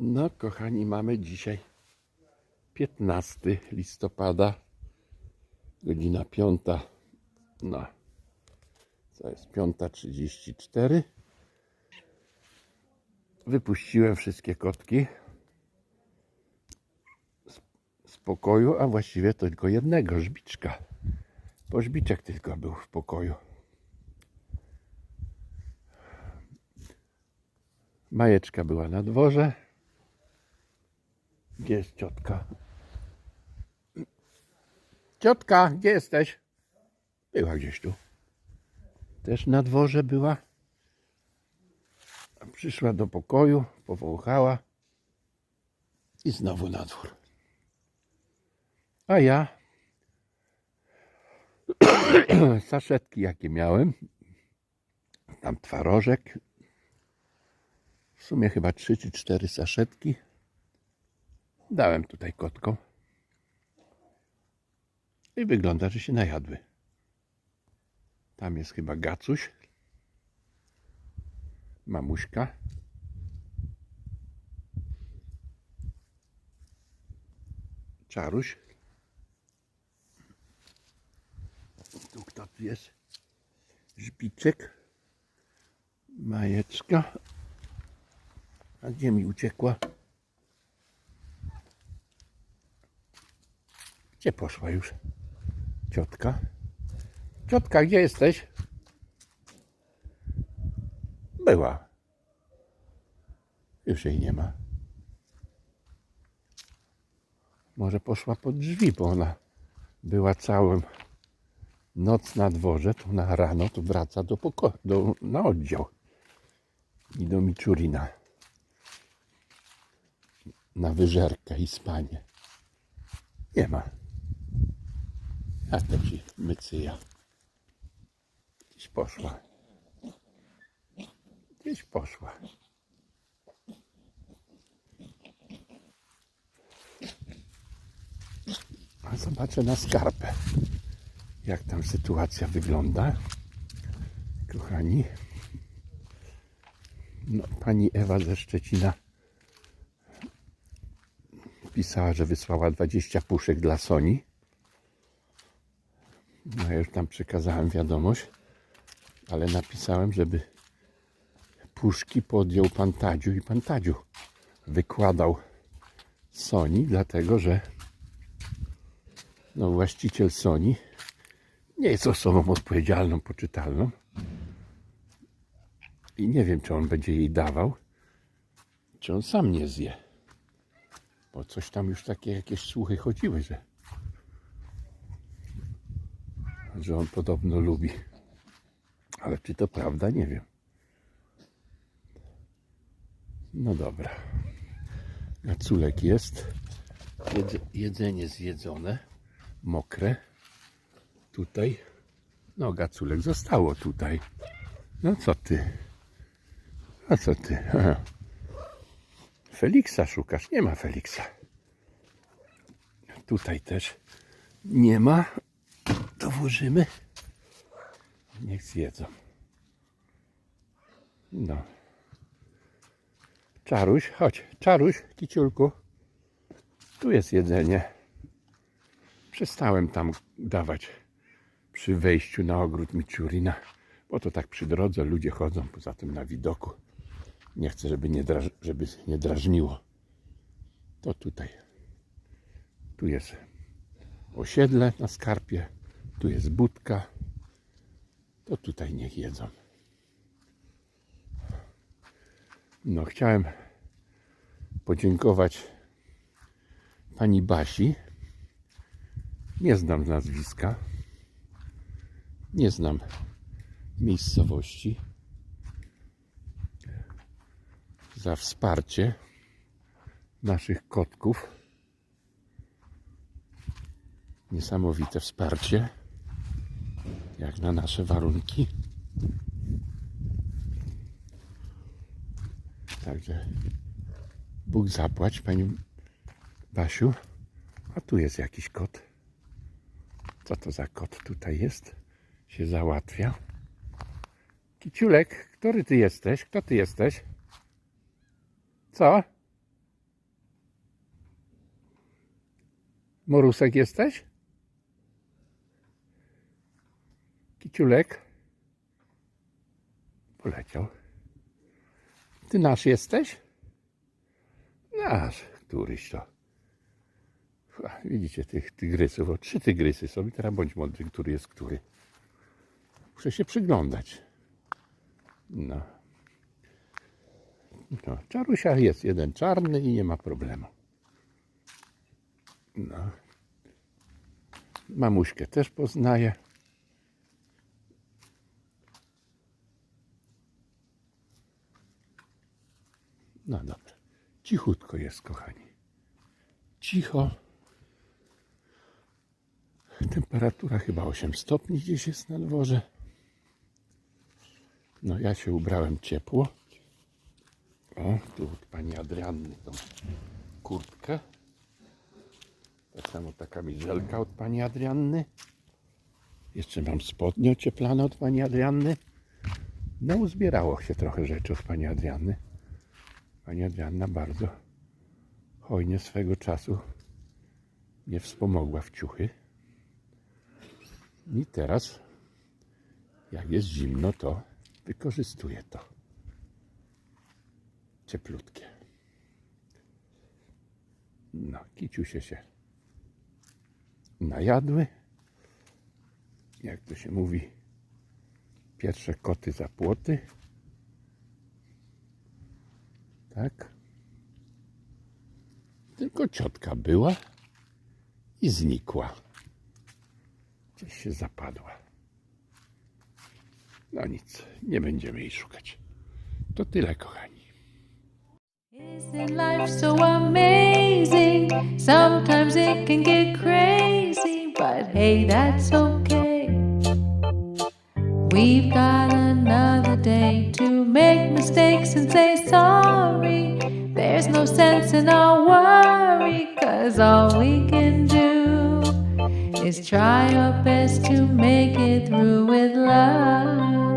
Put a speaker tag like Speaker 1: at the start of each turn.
Speaker 1: No, kochani, mamy dzisiaj 15 listopada, godzina 5. No, co jest 5.34. Wypuściłem wszystkie kotki z, pokoju, a właściwie tylko jednego, żbiczka. Bo żbiczek tylko był w pokoju. Majeczka była na dworze. Gdzie jest ciotka? Ciotka, gdzie jesteś? Była gdzieś tu. Też na dworze była. Przyszła do pokoju, powąchała i znowu na dwór. A ja saszetki jakie miałem, tam twarożek, w sumie chyba trzy czy cztery saszetki. Dałem tutaj kotkom. I wygląda, że się najadły. Tam jest chyba gacuś. Mamuśka. Czaruś. Tu kto tu jest? Żbiczek. Majeczka. A gdzie mi uciekła? Gdzie poszła już? Ciotka? Ciotka, gdzie jesteś? Była. Już jej nie ma. Może poszła pod drzwi, bo ona była całą noc na dworze, tu na rano, tu wraca do pokoju, do, na oddział i do Miczurina na wyżerkę i spanie. Nie ma. A to ci mycyja. Gdzieś poszła. Gdzieś poszła. A zobaczę na skarpę, jak tam sytuacja wygląda. Kochani, no, pani Ewa ze Szczecina pisała, że wysłała 20 puszek dla Soni. No ja już tam przekazałem wiadomość, ale napisałem, żeby puszki podjął pan Tadziu i pan Tadziu wykładał Soni, dlatego że no, właściciel Soni nie jest osobą odpowiedzialną, poczytalną i nie wiem, czy on będzie jej dawał, czy on sam nie zje. Bo coś tam już takie jakieś słuchy chodziły, że, że on podobno lubi. Ale czy to prawda, nie wiem. No dobra. Gaculek jest. Jedze, jedzenie zjedzone. Mokre. Tutaj. No, gaculek zostało tutaj. No co ty? A co ty? Aha. Feliksa szukasz? Nie ma Feliksa. Tutaj też nie ma. To. Niech zjedzą. No. Czaruś, chodź. Czaruś, kiciulku. Tu jest jedzenie. Przestałem tam dawać przy wejściu na ogród Miczurina, bo to tak przy drodze ludzie chodzą, poza tym na widoku. Nie chcę, żeby nie, draż, żeby nie drażniło. To tutaj. Tu jest osiedle na skarpie. Tu jest budka. To tutaj niech jedzą. No, chciałem podziękować pani Basi. Nie znam nazwiska. Nie znam miejscowości. za wsparcie naszych kotków. Niesamowite wsparcie, jak na nasze warunki. Także Bóg zapłać Pani Basiu. A tu jest jakiś kot. Co to za kot tutaj jest? Się załatwia. Kiciulek, który ty jesteś? Kto ty jesteś? Co? Morusek jesteś? Kiciulek? Poleciał. Ty nasz jesteś? Nasz, któryś to. Widzicie tych tygrysów, o trzy tygrysy są i teraz bądź mądry, który jest który. Muszę się przyglądać. No. No, czarusia jest jeden czarny i nie ma problemu. No. Mamuśkę też poznaję. No dobra. Cichutko jest, kochani. Cicho. Temperatura chyba 8 stopni gdzieś jest na dworze. No ja się ubrałem ciepło. O, tu od pani Adrianny tą kurtkę. Tak samo ta kamizelka od pani Adrianny. Jeszcze mam spodnie ocieplane od pani Adrianny. No uzbierało się trochę rzeczy od pani Adrianny. Pani Adrianna bardzo hojnie swego czasu mnie wspomogła w ciuchy. I teraz, jak jest zimno, to wykorzystuję to. Cieplutkie. No, kiciusie się najadły. Jak to się mówi, pierwsze koty za płoty. Tak. Tylko ciotka była i znikła. Gdzieś się zapadła. No nic, nie będziemy jej szukać. To tyle, kochani.
Speaker 2: Isn't life so amazing? Sometimes it can get crazy, but hey, that's okay. Sense in our worry, cause all we can do is try our best to make it through with love.